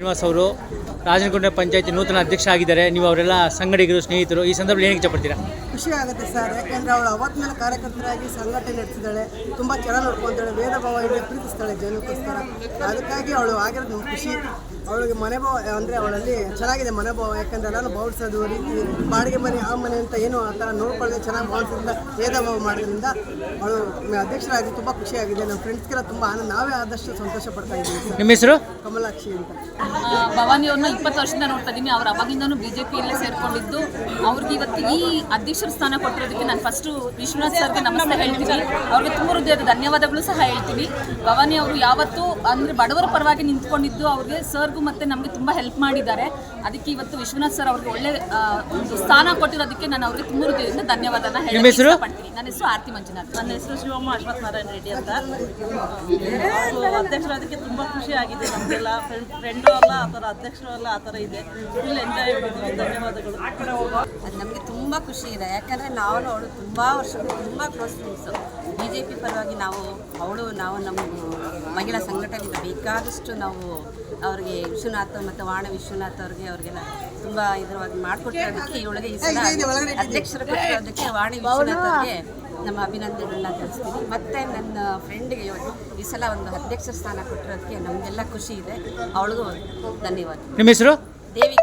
ಶ್ರೀನಿವಾಸ್ ಅವರು ರಾಜನಗುಂಡ ಪಂಚಾಯತಿ ನೂತನ ಅಧ್ಯಕ್ಷ ಆಗಿದ್ದಾರೆ. ನೀವು ಅವರೆಲ್ಲ ಸಂಗಡಿಗರು ಸ್ನೇಹಿತರು ಈ ಸಂದರ್ಭದಲ್ಲಿ ಏನಕ್ಕೆ ಇಷ್ಟಪಡ್ತೀರಾ ಖುಷಿ ಆಗುತ್ತೆ ಸರ್. ಯಾಕೆಂದ್ರೆ ಅವಳು ಅವತ್ತಿನ ಕಾರ್ಯಕರ್ತರಾಗಿ ಸಂಘಟನೆ ನಡೆಸಿದ್ದಾಳೆ ತುಂಬ ಚೆನ್ನಾಗಿ ನೋಡ್ಕೊಂತಾಳೆ. ವೇದ ಭಾವ ಇದೆ ಪ್ರೀತಿಸ್ತಾಳೆ ಜನಕ್ಕೋಸ್ಕರ. ಅದಕ್ಕಾಗಿ ಅವಳು ಆಗಿರೋದು ನಮ್ಗೆ ಖುಷಿ. ಅವಳಿಗೆ ಮನೆಭಾವ ಅಂದರೆ ಅವಳಲ್ಲಿ ಚೆನ್ನಾಗಿದೆ ಮನೋಭಾವ ಯಾಕಂದರೆ ಎಲ್ಲಾನು ಬೌಡ್ಸೋದು ರೀತಿ ಬಾಡಿಗೆ ಮನೆ ಆ ಮನೆ ಅಂತ ಏನು ಆ ಥರ ನೋಡ್ಕೊಳ್ಳದೆ ಚೆನ್ನಾಗಿ ಭಾವಿಸೋದ್ರಿಂದ ವೇದ ಭಾವ ಮಾಡೋದ್ರಿಂದ ಅವಳು ಅಧ್ಯಕ್ಷರಾಗಿ ತುಂಬ ಖುಷಿಯಾಗಿದೆ ನಮ್ಮ ಫ್ರೆಂಡ್ಸ್ಗೆಲ್ಲ ತುಂಬ ಆನಂದ. ನಾವೇ ಆದಷ್ಟು ಸಂತೋಷ ಪಡ್ತಾ ಇದ್ದೀವಿ ನಿಮ್ಮ ಹೆಸರು? ಕಮಲಾಕ್ಷಿ ಅಂತ. ಭವಾನಿ ಅವ್ರನ್ನ ಇಪ್ಪತ್ತು ವರ್ಷದಿಂದ ನೋಡ್ತಾ ಇದ್ದೀನಿ ಅವ್ರು ಅವಾಗಿಂದನೂ ಬಿ ಜೆ ಪಿಯಲ್ಲೇ ಸೇರ್ಕೊಂಡಿದ್ದು. ಅವ್ರಿಗೆ ಇವತ್ತು ಈ ಅಧ್ಯಕ್ಷರ ಸ್ಥಾನ ಕೊಟ್ಟಿರೋದಕ್ಕೆ ನಾನು ಫಸ್ಟು ವಿಶ್ವನಾಥ್ ಸರ್ಗೆ ನಮಸ್ತೆ ಹೇಳ್ತೀನಿ. ಅವ್ರಿಗೆ ತುಂಬ ಹೃದಯದ ಧನ್ಯವಾದಗಳು ಸಹ ಹೇಳ್ತೀನಿ. ಭವಾನಿ ಅವರು ಯಾವತ್ತೂ ಅಂದರೆ ಬಡವರ ಪರವಾಗಿ ನಿಂತ್ಕೊಂಡಿದ್ದು ಅವ್ರಿಗೆ ಸರ್ಗೂ ಮತ್ತು ನಮಗೆ ತುಂಬ ಹೆಲ್ಪ್ ಮಾಡಿದ್ದಾರೆ. ಅದಕ್ಕೆ ಇವತ್ತು ವಿಶ್ವನಾಥ್ ಸರ್ ಅವ್ರಿಗೆ ಒಳ್ಳೆ ಒಂದು ಸ್ಥಾನ ಕೊಟ್ಟಿರೋದಕ್ಕೆ ನಾನು ಅವ್ರಿಗೆ ತುಂಬ ಹೃದಯದಿಂದ ಧನ್ಯವಾದನ ಹೇಳ್ತೀನಿ ಹೇಳಿ? ನನ್ನ ಹೆಸರು ಆರ್ತಿ ಮಂಜುನಾಥ್. ನನ್ನ ಹೆಸರು ಶಿವಮ್ಮ ಅಶ್ವಥ್ ನಾರಾಯಣ ರೆಡ್ಡಿ ಅಂತ. ಅಧ್ಯಕ್ಷರು ಅದಕ್ಕೆ ತುಂಬ ಖುಷಿ ಆಗಿದೆ ನಮಗೆಲ್ಲ. ಫ್ರೆಂಡ್ ಫ್ರೆಂಡು ಅಲ್ಲ ಆ ಥರ ಅಧ್ಯಕ್ಷರು ಅಲ್ಲ ಆ ಥರ ಇದೆ. ಫುಲ್ ಎಂಜಾಯ್ ಧನ್ಯವಾದಗಳು. ಅದು ನಮಗೆ ತುಂಬ ಖುಷಿ ಇದೆ. ಯಾಕಂದರೆ ನಾವು ಅವಳು ತುಂಬ ವರ್ಷಗಳು ತುಂಬ close friends B J P ಪರವಾಗಿ ನಾವು ಅವಳು ನಾವು ನಮ್ಮ ಮಹಿಳಾ ಸಂಘಟನೆಯಿಂದ ಬೇಕಾದಷ್ಟು ನಾವು ಅವ್ರಿಗೆ ವಿಶ್ವನಾಥ್ ಮತ್ತು ವಾಣ ವಿಶ್ವನಾಥ್ ಅವ್ರಿಗೆ ಅವ್ರಿಗೆಲ್ಲ ತುಂಬ ಇದರವಾಗಿ ಮಾಡಿಕೊಟ್ಟಿರೋದಕ್ಕೆ ಇವಳಿಗೆ ಈ ಸಲ ಅಧ್ಯಕ್ಷರು ಕೊಟ್ಟಿರೋದಕ್ಕೆ ವಾಣಿ ವಿಶ್ವನಾಥ್ ಅವ್ರಿಗೆ ನಮ್ಮ ಅಭಿನಂದನೆಗಳನ್ನ ತಿಳಿಸ್ತೀನಿ. ಮತ್ತು ನನ್ನ ಫ್ರೆಂಡ್ಗೆ ಈ ಸಲ ಒಂದು ಅಧ್ಯಕ್ಷ ಸ್ಥಾನ ಕೊಟ್ಟಿರೋದಕ್ಕೆ ನಮಗೆಲ್ಲ ಖುಷಿ ಇದೆ. ಅವಳಿಗೂ ಧನ್ಯವಾದ. ನಿಮ್ಮ ಹೆಸರು? ಅಂತ